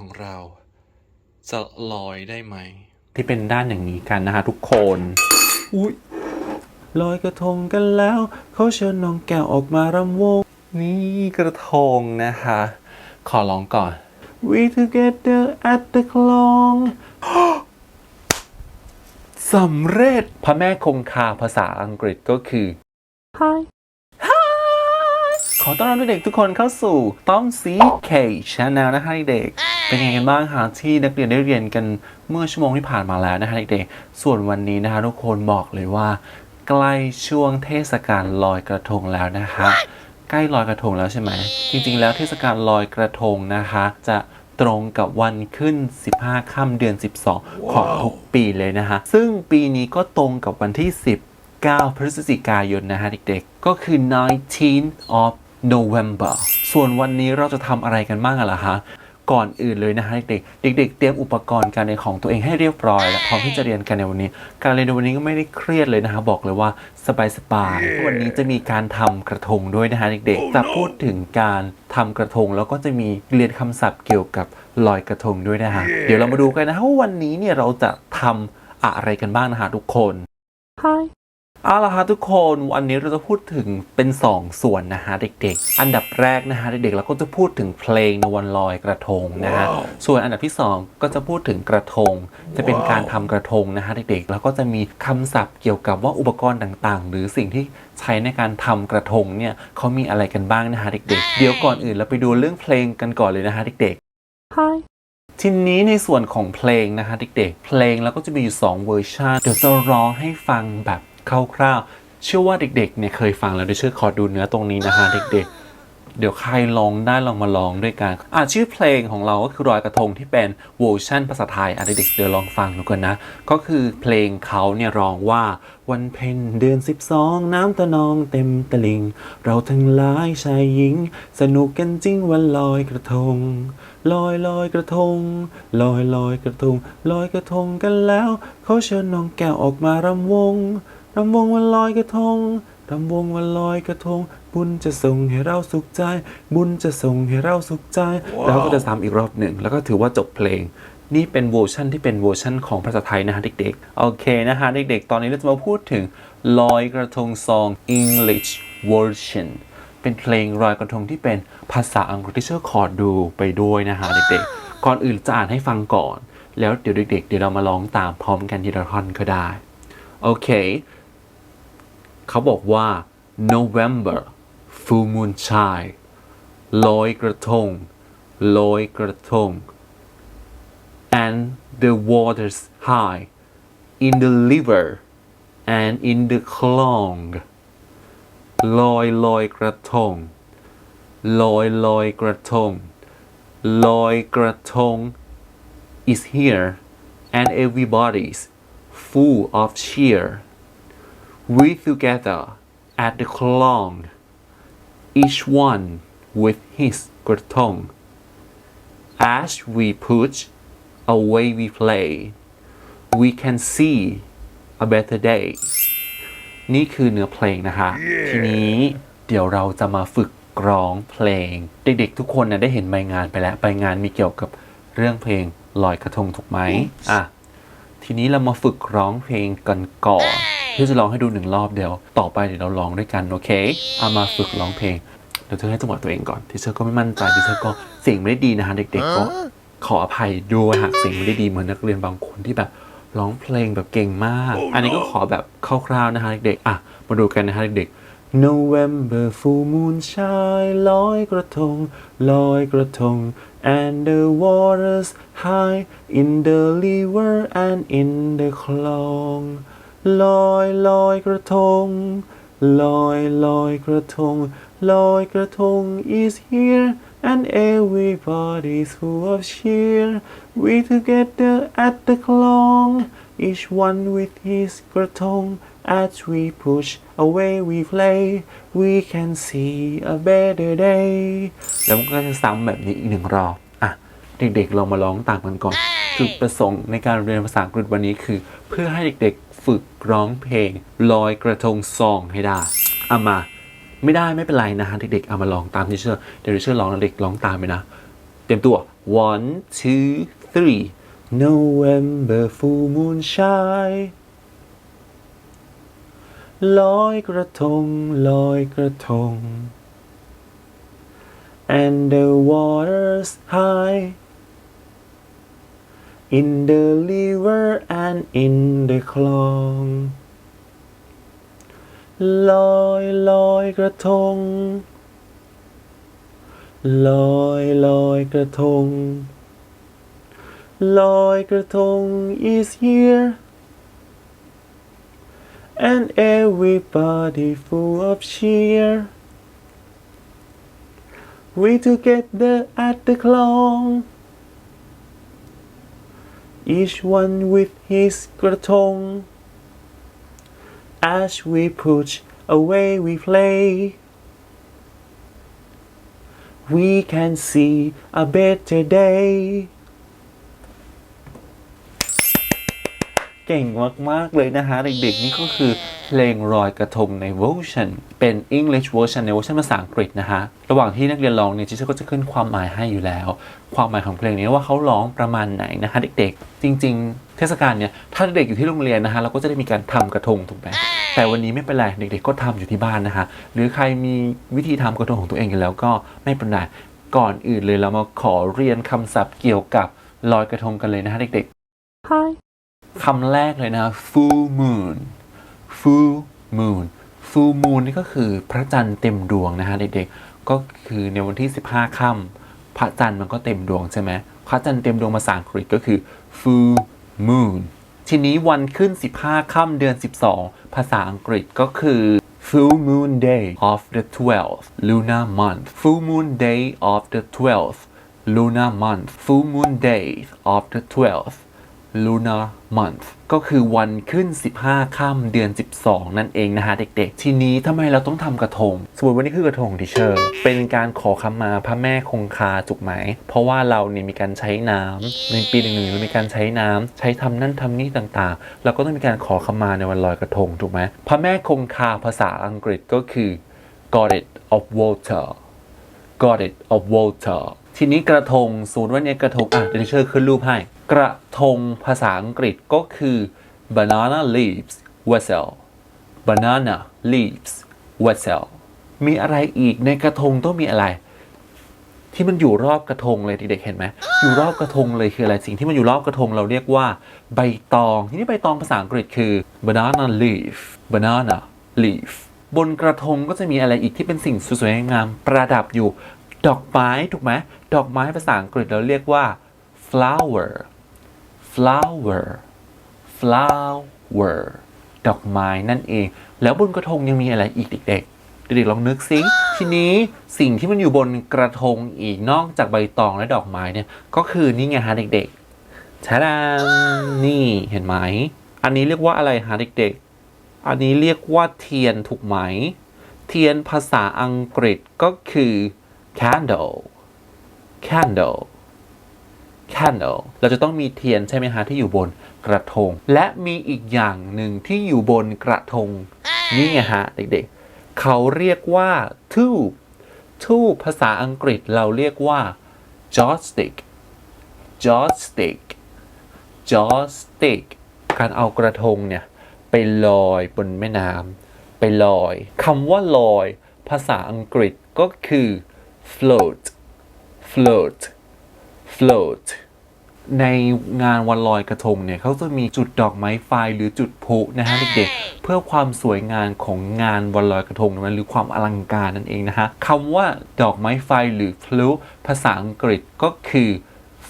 ของเราจะลอยได้ไหม ที่เป็นด้านอย่างนี้กันนะคะทุกคนอุ้ยลอยกระทงกันแล้ว เขาเชิญน้องแก้วออกมารำวง นี่กระทงนะคะ ขอร้องก่อน We together at the คลองสำเร็จพระแม่คงคาภาษาอังกฤษก็คือ Hi Hi ขอต้อนรับเด็กๆทุกคนเข้าสู่ต้องซี K Channel นะคะเด็กๆเป็นไงกันบ้างคะที่นักเรียนได้เรียนกันเมื่อชั่วโมงที่ผ่านมาแล้วนะคะเด็กๆส่วนวันนี้นะคะทุกคนบอกเลยว่า ใกล้ช่วงเทศกาลลอยกระทงแล้วนะคะใกล้ลอยกระทงแล้วใช่ไหมจริง ๆ แล้วเทศกาลลอยกระทงนะคะ จะตรงกับวันขึ้น 15 ค่ำเดือน 12 ของทุกปีเลยนะคะซึ่งปีนี้ก็ตรงกับวันที่19พฤศจิกายนนะฮะเด็กๆ ก็คือ 19th of November ส่วนวันนี้เราจะทำอะไรกันบ้างอะล่ะฮะก่อนอื่นเลยนะฮะเด็กๆเด็ก ๆ เตรียมอุปกรณ์การเรียนของตัวเองให้เรียบร้อยและพร้อมที่จะเรียนกันในวันนี้ การเรียนในวันนี้ก็ไม่ได้เครียดเลยนะฮะบอกเลยว่าสบายๆวันนี้จะมีการทำกระทงด้วยนะฮะเด็กๆจะพูดถึงการทำกระทงแล้วก็จะมีเรียนคำศัพท์เกี่ยวกับลอยกระทงด้วยนะฮะเดี๋ยวเรามาดูกันนะฮะว่าวันนี้เนี่ยเราจะทำอะไรกันบ้างนะฮะทุกคน เอาละฮะทุกคนวันนี้เราจะพูดถึงเป็น 2 ส่วนนะฮะเด็กๆ อันดับแรกนะฮะเด็กๆเราก็จะพูดถึงเพลงในวันลอยกระทงนะฮะส่วนอันดับที่ 2 ก็จะพูดถึงกระทง จะเป็นการทำกระทงนะฮะเด็กๆ แล้วก็จะมีคำศัพท์เกี่ยวกับว่าอุปกรณ์ต่างๆ หรือสิ่งที่ใช้ในการทำกระทงเนี่ยเขามีอะไรกันบ้างนะฮะเด็กๆ เดี๋ยวก่อนอื่นเราไปดูเรื่องเพลงกันก่อนเลยนะฮะเด็กๆทีนี้ในส่วนของเพลงนะคะเด็กๆ เพลงแล้วก็จะมีอยู่ 2 เวอร์ชันเดี๋ยวจะร้องให้ฟังแบบ คร่าวๆ เชื่อว่าเด็กๆเนี่ยเคยฟังแล้วดี๋ยเชื่อขอดูเนื้อตรงนี้นะคะเด็กๆเดี๋ยวใครลองได้ลองมาลองด้วยกันอะชื่อเพลงของเราก็คือรอยกระทงที่เป็นเวอร์ชันภาษาไทยอะเด็กๆเดี๋ยวลองฟังดูกันนะ ก็คือเพลงเขาเนี่ยร้องว่าวันเพ็ญเดือน 12 น้ำตะนองเต็มตลิง เราทั้งหลายชายหญิง สนุกกันจริงวันลอยกระทง ลอยลอยกระทง ลอยลอยกระทง ลอยกระทงกันแล้วเขาเชิญน้องแก้วออกมารำวง รำวงวันลอยกระทงรำวงวันลอยกระทง บุญจะส่งให้เราสุขใจ บุญจะส่งให้เราสุขใจแล้วก็จะซ้ำอีกรอบหนึ่ง แล้วก็ถือว่าจบเพลง นี่เป็นเวอร์ชันที่เป็นเวอร์ชันของภาษาไทยนะฮะเด็กๆ โอเคนะฮะเด็กๆ ตอนนี้เราจะมาพูดถึงลอยกระทงซอง English version เป็นเพลงลอยกระทงที่เป็นภาษาอังกฤษที่เชื่อขอดูไปด้วยนะฮะเด็กๆ ก่อนอื่นจะอ่านให้ฟังก่อน แล้วเดี๋ยวเด็กๆ เดี๋ยวเรามาร้องตามพร้อมกันทีละท่อนก็ได้ โอเค เขาบอกว่า November full moon shine ลอยกระทง ลอยกระทง and the waters high in the river and in the clong ลอยลอยกระทง ลอยลอยกระทง ลอยกระทง is here and everybody's full of cheer We together at the clong each one with his กระทง as we push away we play we can see a better day นี่คือเนื้อเพลงนะคะทีนี้เดี๋ยวเราจะมาฝึกร้องเพลง เด็กๆทุกคนนะได้เห็นใบงานไปแล้วใบงานมีเกี่ยวกับเรื่องเพลงลอยกระทงถูกไหมอะทีนี้เรามาฝึกร้องเพลงกันก่อนเพื่อจะร้องให้ดูหนึ่งรอบเดียว ต่อไปเดี๋ยวเราร้องด้วยกันโอเคเอามาฝึกร้องเพลงเดี๋ยวเธอให้จังหวะตัวเองก่อนที่เธอก็ไม่มั่นใจที่เธอก็เสียงไม่ได้ดีนะฮะเด็กๆก็ขออภัยด้วยหากเสียงไม่ได้ดีเหมือนนักเรียนบางคนที่แบบร้องเพลงแบบเก่งมาก อันนี้ก็ขอแบบคร่าวๆนะฮะเด็กๆอะมาดูกันนะฮะเด็กๆ November full moon shine ลอยกระทงลอยกระทง and the waters high in the river and in the clong ลอยลอยกระทง ลอยลอยกระทง ลอยกระทง is here and everybody's full of cheer we together at the clong each one with his กระทง as we push away we play we can see a better day แล้วมันก็จะซ้ำแบบนี้อีกหนึ่งรอบอะเด็กๆลองมาร้องตามกันก่อนจุดประสงค์ในการเรียนภาษาอังกฤษวันนี้คือ เพื่อให้เด็กๆ ฝึกร้องเพลงลอยกระทงซองให้ได้เอามา ไม่ได้ไม่เป็นไรนะฮะเด็กๆเอามาลองตามที่เชื่อเดี๋ยวที่เชื่อร้องแล้วเด็กร้องตามไปนะ เต็มตัว one two three November full moon shine ลอยกระทงลอยกระทง and the waters high in the river and in the คลอง ลอยลอยกระทง ลอยลอยกระทง ลอยกระทง is here and everybody full of cheer we together at the คลอง each one with his graton. As we push away, we play. We can see a better day. เก่งมาก ๆ เลยนะฮะเด็ก ๆ นี่ก็คือเพลงรอยกระทงในเวอร์ชันเป็น English version ในเวอร์ชันภาษาอังกฤษนะฮะระหว่างที่นักเรียนร้องเนี่ยจิชก็จะขึ้นความหมายให้อยู่แล้ว ความหมายของเพลงนี้ว่าเขาร้องประมาณไหนนะฮะเด็ก ๆ จริง ๆ เทศกาลเนี่ยถ้าเด็กอยู่ที่โรงเรียนนะฮะเราก็จะได้มีการทำกระทงถูกไหมแต่วันนี้ไม่เป็นไรเด็ก ๆ ก็ทำอยู่ที่บ้านนะฮะหรือใครมีวิธีทำกระทงของตัวเองอยู่แล้วก็ไม่เป็นไรก่อนอื่นเลยเรามาขอเรียนคำศัพท์เกี่ยวกับลอยกระทงกันเลยนะฮะเด็กๆ Hi. คำแรกเลยนะ full moon full moon full moon นี่ก็คือพระจันทร์เต็มดวงนะฮะเด็กๆ ก็คือในวันที่ 15ค่ำพระจันทร์มันก็เต็มดวงใช่ไหมพระจันทร์เต็มดวงภาษาอังกฤษก็คือ full moon ทีนี้วันขึ้น 15ค่ำเดือน 12 ภาษาอังกฤษก็คือ full moon day of the 12th lunar month full moon day of the 12th lunar month full moon day of the 12th lunar month ก็คือวันขึ้น 15 ค่ำเดือน 12 นั่นเองนะฮะเด็กๆ ทีนี้ทำไมเราต้องทำกระทง สมมติวันนี้คือกระทงทิเชอร์ เป็นการขอขมาพระแม่คงคาถูกไหม เพราะว่าเราเนี่ยมีการใช้น้ำในปีหนึ่งๆเรามีการใช้น้ำใช้ทำนั่นทำนี่ต่างๆ เราก็ต้องมีการขอขมาในวันลอยกระทงถูกไหมพระแม่คงคาภาษาอังกฤษก็คือ goddess of water goddess of water ทีนี้กระทงสมมติว่าเนี่ยกระทงอะเดี๋ยวเชิญขึ้นรูปให้ กระทงภาษาอังกฤษก็คือ banana leaves vessel banana leaves vessel มีอะไรอีกในกระทงต้องมีอะไร ที่มันอยู่รอบกระทงเลยเด็กๆเห็นไหมอยู่รอบกระทงเลยคืออะไรสิ่งที่มันอยู่รอบกระทงเราเรียกว่า ใบตองทีนี้ใบตองภาษาอังกฤษคือ banana leaf banana leaf บนกระทงก็จะมีอะไรอีกที่เป็นสิ่งสวยๆงามประดับอยู่ ดอกไม้ถูกไหมดอกไม้ภาษาอังกฤษเราเรียกว่า flower flower flower ดอกไม้นั่นเอง แล้วบนกระทงยังมีอะไรอีกเด็กๆ เด็กๆลองนึกสิ ทีนี้สิ่งที่มันอยู่บนกระทงอีกนอกจากใบตองและดอกไม้เนี่ย ก็คือนี่ไงฮะเด็กๆชาดามนี่เห็นไหม อันนี้เรียกว่าอะไรฮะเด็กๆ อันนี้เรียกว่าเทียนถูกไหม เทียนภาษาอังกฤษก็คือ candle candle candle เราจะต้องมีเทียนใช่ไหมฮะที่อยู่บนกระทง และมีอีกอย่างหนึ่งที่อยู่บนกระทง นี่ไงฮะเด็กๆ เขาเรียกว่า tube tube ภาษาอังกฤษเราเรียกว่า joystick joystick joystick การเอากระทงเนี่ย ไปลอยบนแม่น้ำไปลอยคำว่าลอย ภาษาอังกฤษก็คือ float float float ในงานวันลอยกระทงเนี่ยเขาจะมีจุดดอกไม้ไฟหรือจุดพลุนะฮะเด็กๆเพื่อความสวยงามของงานวันลอยกระทงนั้นหรือความอลังการนั่นเองนะฮะคำว่าดอกไม้ไฟหรือพลุภาษาอังกฤษก็คือ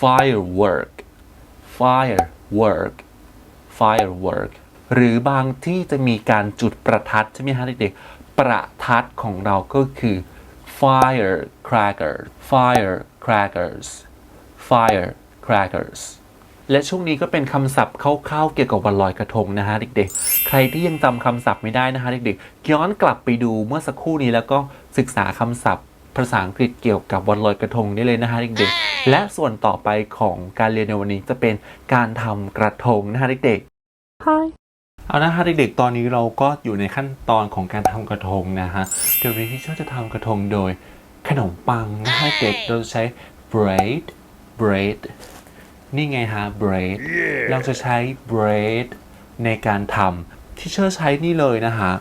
firework firework firework หรือบางที่จะมีการจุดประทัดใช่ไหมฮะเด็กๆประทัดของเราก็คือ firecracker firecrackers firecrackers และช่วงนี้ก็เป็นคำศัพท์คร่าวๆเกี่ยวกับวันลอยกระทงนะฮะเด็กๆ ใครที่ยังจำคำศัพท์ไม่ได้นะฮะเด็กๆ ย้อนกลับไปดูเมื่อสักครู่นี้แล้วก็ศึกษาคำศัพท์ภาษาอังกฤษเกี่ยวกับวันลอยกระทงได้เลยนะฮะเด็กๆ และส่วนต่อไปของการเรียนในวันนี้จะเป็นการทำกระทงนะฮะเด็กๆ Hi. เอานะฮะเด็กๆ ตอนนี้เราก็อยู่ในขั้นตอนของการทำกระทงนะฮะ เดี๋ยววันนี้ที่เชอร์จะทำกระทงโดยขนมปังนะฮะเด็ก เราจะใช้ bread bread นี่ไงฮะ bread เราจะใช้ bread ในการทำที่เชอร์ใช้นี่เลยนะฮะ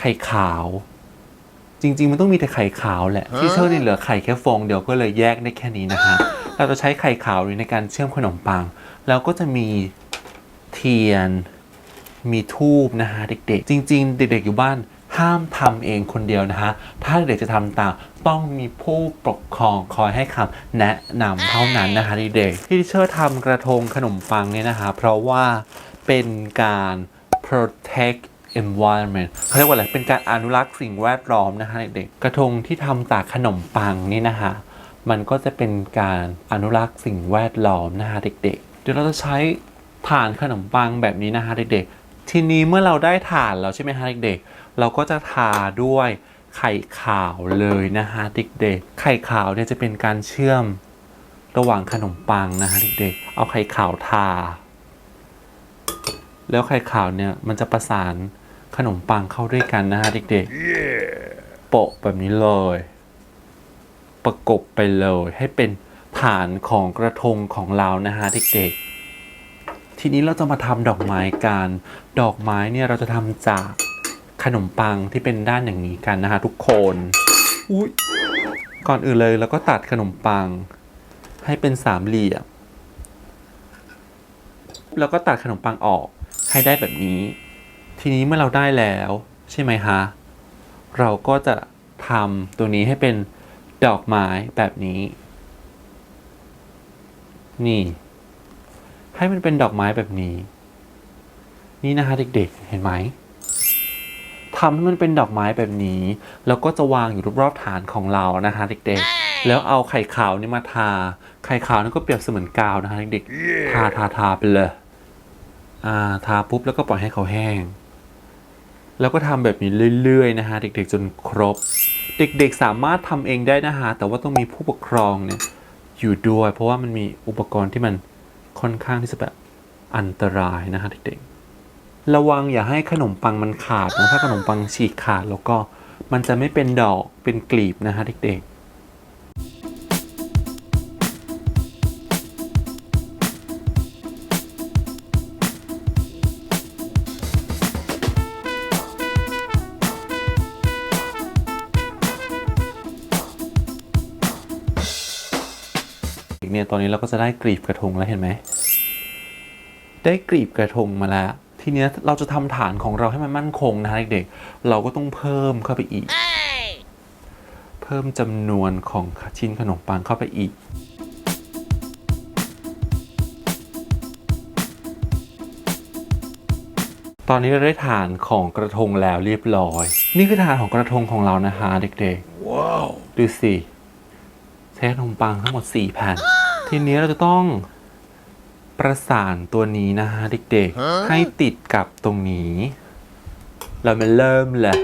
ไข่ขาว จริง ๆ มันต้องมีแต่ไข่ขาวแหละ ที่เชอร์นี่เหลือไข่แค่ฟองเดียวก็เลยแยกได้แค่นี้นะฮะ เราจะใช้ไข่ขาวในการเชื่อมขนมปัง แล้วก็จะมีเทียน มีทูบนะฮะเด็กๆ จริง ๆ เด็กๆอยู่บ้านห้ามทำเองคนเดียวนะฮะ ถ้าเด็กๆจะทำตาม ต้องมีผู้ปกครองคอยให้คำแนะนำเท่านั้นนะคะเด็กๆที่เชอร์ทำกระทงขนมปังเนี่ยนะคะ เพราะว่าเป็นการ protect environment เขาเรียกว่าอะไร เป็นการอนุรักษ์สิ่งแวดล้อมนะคะเด็กๆกระทงที่ทำจากขนมปังนี่นะคะมันก็จะเป็นการอนุรักษ์สิ่งแวดล้อมนะคะเด็กๆ เดี๋ยวเราจะใช้ฐานขนมปังแบบนี้นะคะเด็กๆ ทีนี้เมื่อเราได้ฐานแล้วใช่ไหมคะเด็กๆ เราก็จะทาด้วย ไข่ขาวเลยนะคะเด็กๆ ไข่ขาวเนี่ยจะเป็นการเชื่อมระหว่างขนมปังนะคะเด็กๆ เอาไข่ขาวทา แล้วไข่ขาวเนี่ยมันจะประสานขนมปังเข้าด้วยกันนะคะเด็กๆ โปะแบบนี้เลย ประกบไปเลยให้เป็นฐานของกระทงของเรานะฮะเด็กๆ ทีนี้เราจะมาทำดอกไม้กัน ดอกไม้เนี่ยเราจะทำจาก ขนมปังที่เป็นด้านอย่างนี้กันนะฮะทุกคนอุ้ยก่อนอื่นเลยเราก็ตัดขนมปัง ให้เป็นสามเหลี่ยม แล้วก็ตัดขนมปังออกให้ได้แบบนี้ ทีนี้เมื่อเราได้แล้ว ใช่ไหมฮะเราก็จะทำตัวนี้ให้เป็นดอกไม้แบบนี้ นี่ ให้มันเป็นดอกไม้แบบนี้ นี่นะคะเด็กๆ เห็นไหม ทำให้มันเป็นดอกไม้แบบนี้ แล้วก็จะวางอยู่รอบๆฐานของเรานะคะเด็กๆ แล้วเอาไข่ขาวนี่มาทา ไข่ขาวนี่ก็เปรียบเสมือนกาวนะคะเด็กๆ ทาทาทาไปเลย อ่า ทาปุ๊บแล้วก็ปล่อยให้เขาแห้ง แล้วก็ทำแบบนี้เรื่อยๆนะฮะเด็กๆจนครบ เด็กๆสามารถทำเองได้นะฮะแต่ว่าต้องมีผู้ปกครองเนี่ยอยู่ด้วย เพราะว่ามันมีอุปกรณ์ที่มันค่อนข้างที่จะแบบอันตรายนะฮะเด็กๆ ระวังอย่าให้ขนมปังมันขาดนะถ้าขนมปังฉีกขาดแล้วก็มันจะไม่เป็นดอกเป็นกลีบนะฮะเด็กๆเนี่ยตอนนี้เราก็จะได้กลีบกระทงแล้วเห็นไหม ได้กลีบกระทงมาแล้ว ทีเนี้ยเราจะทำฐานของเราให้มันมั่นคงนะฮะเด็กๆเราก็ต้องเพิ่มเข้าไปอีก เพิ่มจำนวนของชิ้นขนมปังเข้าไปอีกตอนนี้เราได้ฐานของกระทงแล้วเรียบร้อย นี่คือฐานของกระทงของเรานะฮะเด็กๆ ว้าว ดูสิใช้ขนมปังทั้งหมด4แผ่น ทีนี้เราจะต้อง ประสานตัวนี้นะฮะเด็กๆ ให้ติดกับตรงนี้ เรามาเริ่มเลย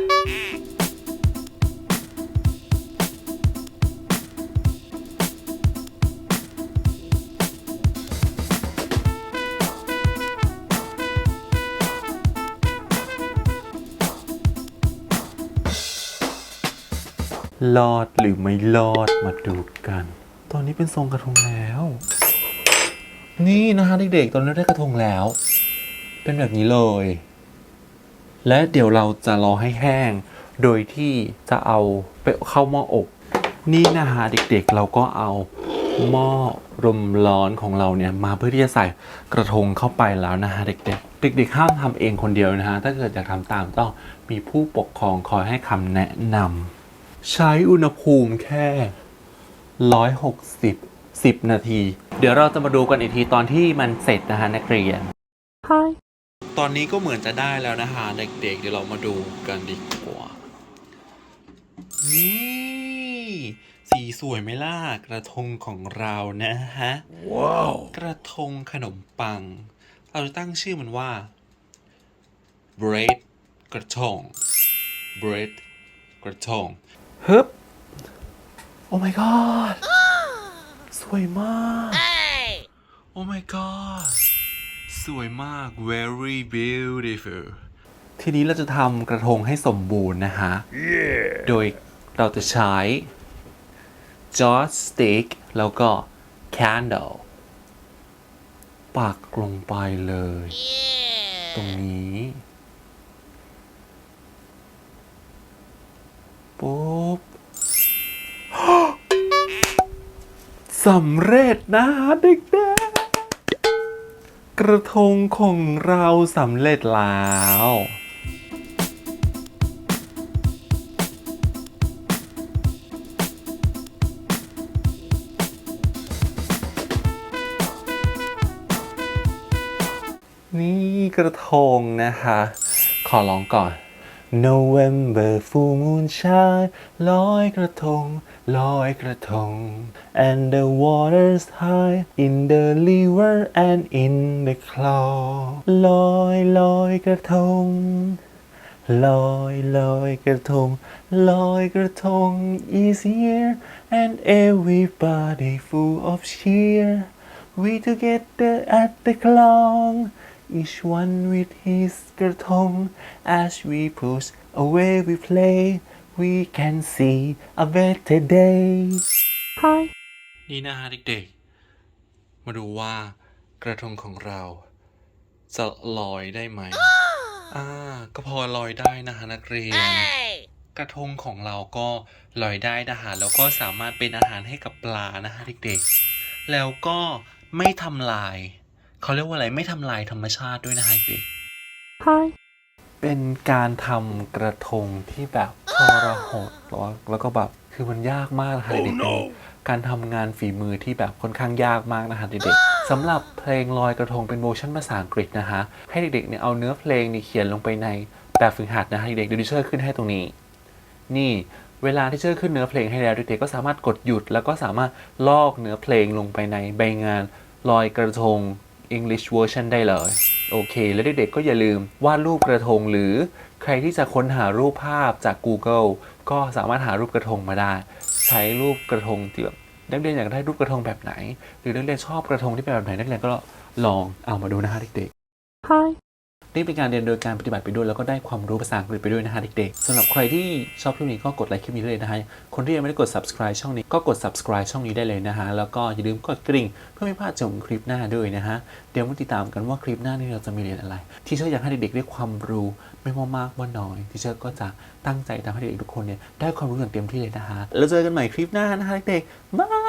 รอดหรือไม่รอดมาดูกัน ตอนนี้เป็นทรงกระทงแล้ว นี่นะฮะเด็กๆ ตอนนี้ได้กระทงแล้ว เป็นแบบนี้เลย และเดี๋ยวเราจะรอให้แห้ง โดยที่จะเอาไปเข้าหม้ออบ นี่นะฮะเด็กๆ เราก็เอาหม้อลมร้อนของเราเนี่ยมาเพื่อที่จะใส่กระทงเข้าไปแล้วนะฮะเด็กๆ เด็กๆห้ามทำเองคนเดียวนะฮะถ้าเกิดอยากทำตามต้องมีผู้ปกครองคอยให้คำแนะนำใช้อุณหภูมิแค่ 160 10 นาที เดี๋ยวเราจะมาดูกันอีกทีตอนที่มันเสร็จนะฮะนักเรียน Hi ตอนนี้ก็เหมือนจะได้แล้วนะฮะเด็กๆ เดี๋ยวเรามาดูกันดีกว่า นี่ สีสวยไหมล่ะ กระทงของเรานะฮะ ว้าว กระทงขนมปัง เราจะตั้งชื่อมันว่า bread กระทง bread กระทงฮึบ โอ้ my god ส วยมากโอ้ my god สวยมาก very beautiful ทีนี้เราจะทำกระทงให้สมบูรณ์นะฮะโดยเราจะใช้จอร์สติกแล้วก็ candle ปักลงไปเลยตรงนี้ ปุ๊บ สำเร็จนะเด็กๆ กระทงของเราสำเร็จแล้วนี่กระทงนะคะ ขอร้องก่อน November full moon shine ลอยกระทง ลอยกระทง and the water's high in the river and in the cloud ลอยลอยกระทง ลอยลอยกระทง ลอยกระทง is here and everybody full of cheer we together at the clown each one with his กระทง as we push away we play we can see a better day Hi นี่นะฮะเด็กๆ มาดูว่ากระทงของเรา จะลอยได้ไหม อ่า ก็พอลอยได้นะฮะนักเรียน กระทงของเราก็ลอยได้นะฮะแล้วก็สามารถเป็นอาหารให้กับปลานะฮะเด็กๆ แล้วก็ไม่ทำลาย เขาเรียกว่าอะไรไม่ทำลายธรรมชาติด้วยนะฮะเด็กเป็นการทำกระทงที่แบบทรหดแล้วแล้วก็แบบคือมันยากมากนะคะเด็กๆการทำงานฝีมือที่แบบค่อนข้างยากมากนะคะเด็กๆสำหรับเพลงลอยกระทงเป็นเวอร์ชันภาษาอังกฤษนะคะให้เด็กๆเนี่ยเอาเนื้อเพลงนี่เขียนลงไปในแบบฝึกหัดนะคะเด็กๆเดี๋ยวดิเชอร์ขึ้นให้ตรงนี้ นี่เวลาที่เชอร์ขึ้นเนื้อเพลงให้แล้วเด็กๆก็สามารถกดหยุด แล้วก็สามารถลอกเนื้อเพลงลงไปในใบงานลอยกระทง English version ได้เลย โอเค แล้วเด็กๆก็อย่าลืมวาดรูปกระทงหรือใครที่จะค้นหารูปภาพจาก Google ก็สามารถหารูปกระทงมาได้ ใช้รูปกระทงที่แบบนักเรียนอยากได้รูปกระทงแบบไหน หรือนักเรียนชอบกระทงที่เป็นแบบไหนนักเรียนก็ลองเอามาดูนะฮะเด็กๆ Hi นี่เป็นการเรียนโดยการปฏิบัติไปด้วยแล้วก็ได้ความรู้ภาษาอังกฤษไปด้วยนะฮะเด็กๆสำหรับใครที่ชอบคลิปนี้ก็กดไลค์คลิปนี้เลยนะฮะคนที่ยังไม่ได้กด subscribe ช่องนี้ก็กด subscribe ช่องนี้ได้เลยนะฮะแล้วก็อย่าลืมกดกริ่ง เพื่อไม่พลาดชมคลิปหน้าด้วยนะฮะเดี๋ยวมาติดตามกันว่าคลิปหน้านี้เราจะมีเรียนอะไร ที่เชื่ออยากให้เด็กๆได้ความรู้ไม่ว่ามากว่าน้อย ที่เชื่อก็จะตั้งใจทำให้เด็กๆทุกคนเนี่ยได้ความรู้อย่างเต็มที่เลยนะฮะแล้วเจอกันใหม่คลิปหน้านะฮะเด็กๆบาย